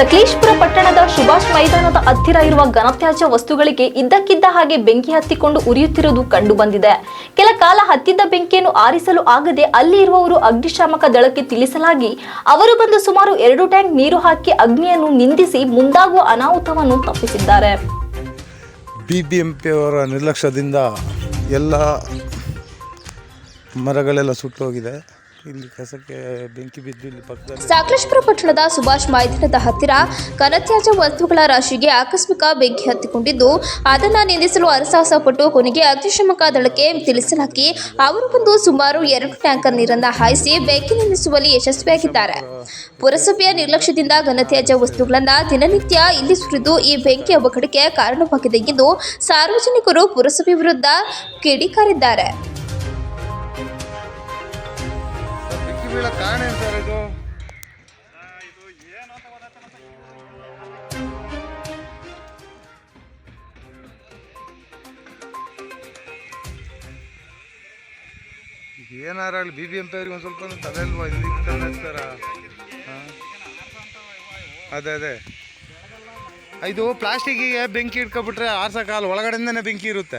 ಸಕಲೇಶ್ಪುರ ಪಟ್ಟಣದ ಸುಭಾಷ್ ಮೈದಾನದ ಹತ್ತಿರ ಇರುವ ಘನತ್ಯಾಜ್ಯ ವಸ್ತುಗಳಿಗೆ ಇದ್ದಕ್ಕಿದ್ದ ಹಾಗೆ ಬೆಂಕಿ ಹತ್ತಿಕೊಂಡು ಉರಿಯುತ್ತಿರುವುದು ಕಂಡು ಬಂದಿದೆ. ಕೆಲ ಕಾಲ ಹತ್ತಿದ್ದ ಬೆಂಕಿಯನ್ನು ಆರಿಸಲು ಆಗದೆ ಅಲ್ಲಿ ಇರುವವರು ಅಗ್ನಿಶಾಮಕ ದಳಕ್ಕೆ ತಿಳಿಸಲಾಗಿ ಅವರು ಬಂದು ಸುಮಾರು ಎರಡು ಟ್ಯಾಂಕ್ ನೀರು ಹಾಕಿ ಅಗ್ನಿಯನ್ನು ನಿಂದಿಸಿ ಮುಂದಾಗುವ ಅನಾಹುತವನ್ನು ತಪ್ಪಿಸಿದ್ದಾರೆ. ಬಿ ಬಿ ಎಂ ಅವರ ನಿರ್ಲಕ್ಷ್ಯದಿಂದ ಎಲ್ಲ ಮರಗಳೆಲ್ಲ ಸುಟ್ಟೋಗಿದೆ. ಇಲ್ಲಿ ಕಸಕ್ಕೆ ಬೆಂಕಿ ಬಿದ್ದು ಇಲ್ಲಿ ಪಕ್ಕದಲ್ಲಿ ಸಾಕಲೇಶ್ಪುರ ಪಟ್ಟಣದ ಸುಭಾಷ್ ಮೈದಾನದ ಹತ್ತಿರ ಘನತ್ಯಾಜ್ಯ ವಸ್ತುಗಳ ರಾಶಿಗೆ ಆಕಸ್ಮಿಕ ಬೆಂಕಿ ಹತ್ತಿಕೊಂಡಿದ್ದು, ಅದನ್ನು ನಿಂದಿಸಲು ಅರಸಾಹಸ ಪಟ್ಟು ಕೊನೆಗೆ ಅಗ್ನಿಶಾಮಕ ದಳಕ್ಕೆ ತಿಳಿಸಲಾಗಿ ಅವರು ಬಂದು ಸುಮಾರು ಎರಡು ಟ್ಯಾಂಕರ್ ನೀರನ್ನು ಹಾಯಿಸಿ ಬೆಂಕಿ ನಿಲ್ಲಿಸುವಲ್ಲಿ ಯಶಸ್ವಿಯಾಗಿದ್ದಾರೆ. ಪುರಸಭೆಯ ನಿರ್ಲಕ್ಷ್ಯದಿಂದ ಘನತ್ಯಾಜ್ಯ ವಸ್ತುಗಳನ್ನು ದಿನನಿತ್ಯ ಇಲ್ಲಿ ಸುರಿದು ಈ ಬೆಂಕಿ ಅವಘಡಕ್ಕೆ ಕಾರಣವಾಗಿದೆ ಎಂದು ಸಾರ್ವಜನಿಕರು ಪುರಸಭೆ ವಿರುದ್ಧ ಕಿಡಿಕಾರಿದ್ದಾರೆ. ಬೀಳೋ ಕಾರಣ ಏನು ಸರ್ ಇದು. ಏನಾರ ಅಲ್ಲಿ ಬಿ ಬಿ ಎಂ ಪಿ ಅವ್ರಿಗೆ ಒಂದು ಸ್ವಲ್ಪ ತಲೆ ಇಲ್ವಾ ಇಲ್ಲಿ ತಂದು ಹಚ್ತಾರ ಹಾಂ? ಅದೇ ಅದೇ. ಇದು ಪ್ಲಾಸ್ಟಿಕ್ಕಿಗೆ ಬೆಂಕಿ ಇಟ್ಕೊಬಿಟ್ರೆ ಆರ್ಸೋಕ್ಕಾಗಲ್ಲ ಒಳಗಡೆಯಿಂದನೇ ಬೆಂಕಿ ಇರುತ್ತೆ.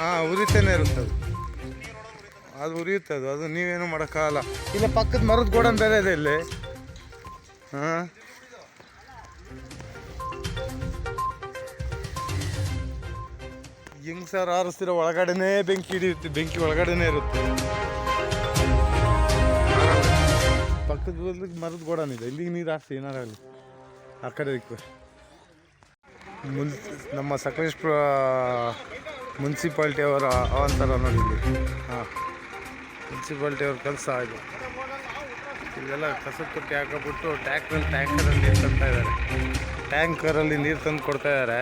ಹಾಂ ಉರಿತಾನೆ ಇರುತ್ತೆ ಅದು ಅದು ಉರಿಯುತ್ತೆ ಅದು. ಅದು ನೀವೇನು ಮಾಡೋಕ್ಕಾಗಲ್ಲ. ಇಲ್ಲ ಪಕ್ಕದ ಮರದ ಗೋಡನ್ ಬೇರೆ ಇದೆ ಇಲ್ಲಿ. ಹಾಂ? ಹೆಂಗ್ ಸರ್ ಆರಿಸ್ತಿರೋ ಒಳಗಡೆನೇ ಬೆಂಕಿ ಹಿಡಿಯುತ್ತೆ. ಬೆಂಕಿ ಒಳಗಡೆನೇ ಇರುತ್ತೆ. ಪಕ್ಕದ ಮರದ ಗೋಡನ್ ಇದೆ. ಇಲ್ಲಿಗೆ ನೀರು ಹಾಕ್ತಿ ಏನಾರಾಗಲಿ ಆ ಕಡೆ ಮುನ್ ನಮ್ಮ ಸಕಲೇಶ್ಪುರ ಮುನ್ಸಿಪಾಲ್ಟಿ ಅವರ ಅವಂತರ ನೋಡಿ ಹಾಂ. ಮುನ್ಸಿಪಾಲ್ಟಿ ಅವ್ರ ಕೆಲಸ ಇದು ಇಲ್ಲೆಲ್ಲ ಕಸ ತೊಟ್ಟಿ ಹಾಕೋಬಿಟ್ಟು ಟ್ಯಾಕ್ಟ್ರಲ್ಲಿ ಟ್ಯಾಂಕರಲ್ಲಿ ನೀರು ತಂತಾ ಇದ್ದಾರೆ ಟ್ಯಾಂಕರಲ್ಲಿ ನೀರು ತಂದು ಕೊಡ್ತಾ ಇದ್ದಾರೆ.